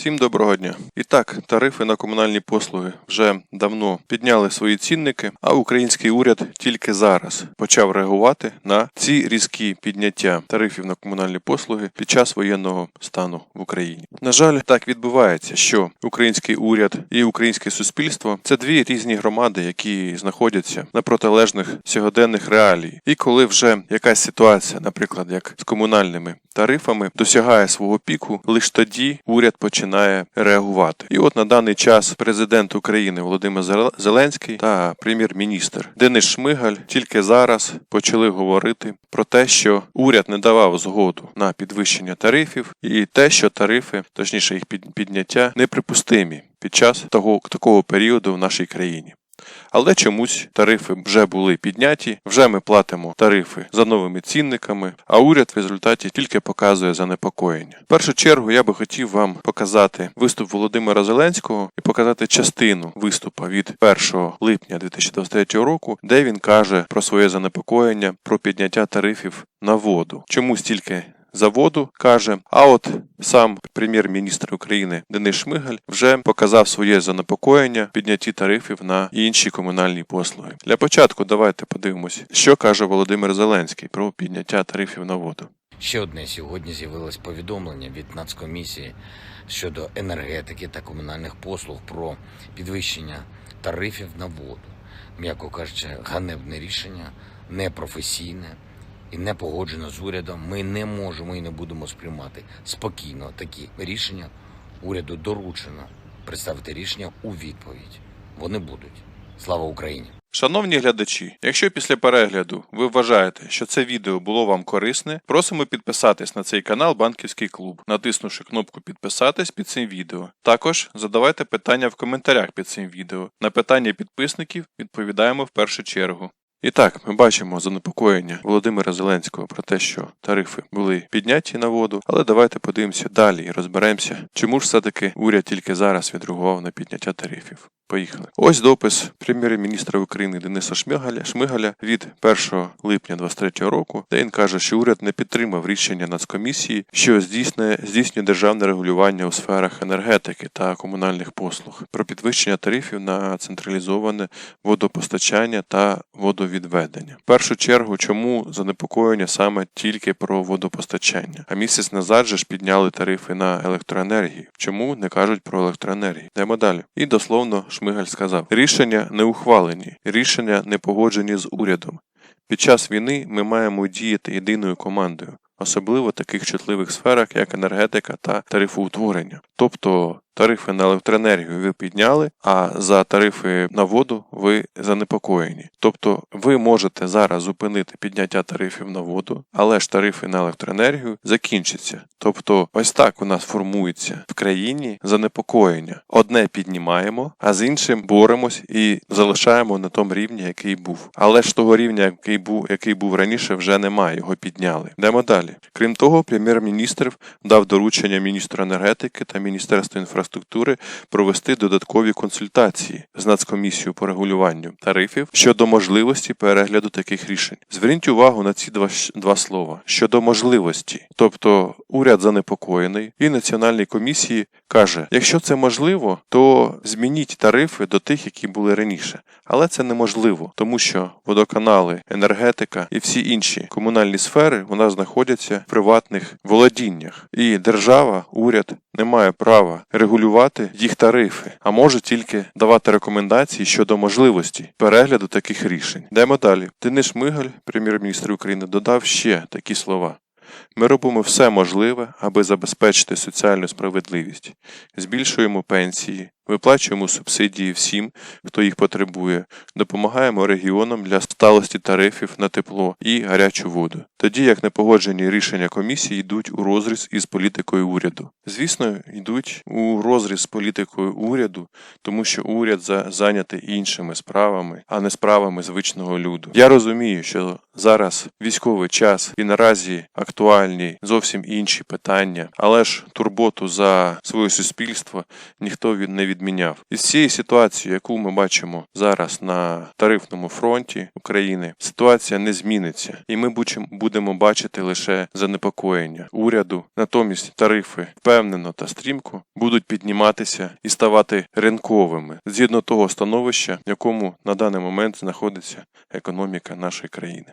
Всім доброго дня. І так, тарифи на комунальні послуги вже давно підняли свої цінники, а український уряд тільки зараз почав реагувати на ці різкі підняття тарифів на комунальні послуги під час воєнного стану в Україні. На жаль, так відбувається, що український уряд і українське суспільство це дві різні громади, які знаходяться на протилежних сьогоденних реалій. І коли вже якась ситуація, наприклад, як з комунальними тарифами, досягає свого піку, лише тоді уряд починає реагувати. І от на даний час президент України Володимир Зеле- Зеленський та прем'єр-міністр Денис Шмигаль тільки зараз почали говорити про те, що уряд не давав згоду на підвищення тарифів, і те, що тарифи, точніше їх під- підняття, неприпустимі під час того такого періоду в нашій країні. Але чомусь тарифи вже були підняті, вже ми платимо тарифи за новими цінниками, а уряд в результаті тільки показує занепокоєння. В першу чергу я би хотів вам показати виступ Володимира Зеленського і показати частину виступу від 1 липня 2023 року, де він каже про своє занепокоєння про підняття тарифів на воду. Чомусь тільки за воду каже. А от сам прем'єр-міністр України Денис Шмигаль вже показав своє занепокоєння піднятті тарифів на інші комунальні послуги. Для початку давайте подивимось, що каже Володимир Зеленський про підняття тарифів на воду. Ще одне сьогодні з'явилось повідомлення від Нацкомісії щодо енергетики та комунальних послуг про підвищення тарифів на воду. М'яко кажучи, ганебне рішення, непрофесійне і не погоджено з урядом. Ми не можемо і не будемо сприймати спокійно такі рішення. Уряду доручено представити рішення у відповідь. Вони будуть. Слава Україні! Шановні глядачі, якщо після перегляду ви вважаєте, що це відео було вам корисне, просимо підписатись на цей канал Банківський клуб, натиснувши кнопку підписатись під цим відео. Також задавайте питання в коментарях під цим відео. На питання підписників відповідаємо в першу чергу. І так, ми бачимо занепокоєння Володимира Зеленського про те, що тарифи були підняті на воду, але давайте подивимося далі і розберемося, чому ж все-таки уряд тільки зараз відреагував на підняття тарифів. Поїхали. Ось допис прем'єр-міністра України Дениса Шмигаля, Шмигаля від 1 липня 2023 року, де він каже, що уряд не підтримав рішення Нацкомісії, що здійснює, здійснює державне регулювання у сферах енергетики та комунальних послуг про підвищення тарифів на централізоване водопостачання та водовідведення. В першу чергу, чому занепокоєння саме тільки про водопостачання? А місяць назад же ж підняли тарифи на електроенергію. Чому не кажуть про електроенергію? Йдемо далі. І дословно Шмигаль сказав: рішення не ухвалені, рішення не погоджені з урядом. Під час війни ми маємо діяти єдиною командою, особливо в таких чутливих сферах, як енергетика та тарифоутворення. Тобто тарифи на електроенергію ви підняли, а за тарифи на воду ви занепокоєні. Тобто ви можете зараз зупинити підняття тарифів на воду, але ж тарифи на електроенергію закінчаться. Тобто, ось так у нас формується в країні занепокоєння. Одне піднімаємо, а з іншим боремось і залишаємо на тому рівні, який був. Але ж того рівня, який був, який був раніше, вже немає. Його підняли. Йдемо далі. Крім того, прем'єр-міністр дав доручення міністру енергетики та міністерству інфраструктури провести додаткові консультації з Нацкомісією по регулюванню тарифів щодо можливості перегляду таких рішень. Зверніть увагу на ці два, два слова щодо можливості, тобто уряд занепокоєний і національній комісії каже: якщо це можливо, то змініть тарифи до тих, які були раніше. Але це неможливо, тому що водоканали, енергетика і всі інші комунальні сфери у знаходяться в приватних володіннях, і держава, уряд не має права регулювати їх тарифи, а може тільки давати рекомендації щодо можливості перегляду таких рішень. Йдемо далі. Денис Шмигаль, прем'єр-міністр України, додав ще такі слова. Ми робимо все можливе, аби забезпечити соціальну справедливість. Збільшуємо пенсії, виплачуємо субсидії всім, хто їх потребує, допомагаємо регіонам для сталості тарифів на тепло і гарячу воду. Тоді як непогоджені рішення комісії йдуть у розріз із політикою уряду. Звісно, йдуть у розріз з політикою уряду, тому що уряд за- зайнятий іншими справами, а не справами звичного люду. Я розумію, що зараз військовий час і наразі актуальні зовсім інші питання, але ж турботу за своє суспільство ніхто не від відміняв. Із цієї ситуації, яку ми бачимо зараз на тарифному фронті України, ситуація не зміниться, і ми будемо бачити лише занепокоєння уряду. Натомість тарифи впевнено та стрімко будуть підніматися і ставати ринковими згідно того становища, в якому на даний момент знаходиться економіка нашої країни.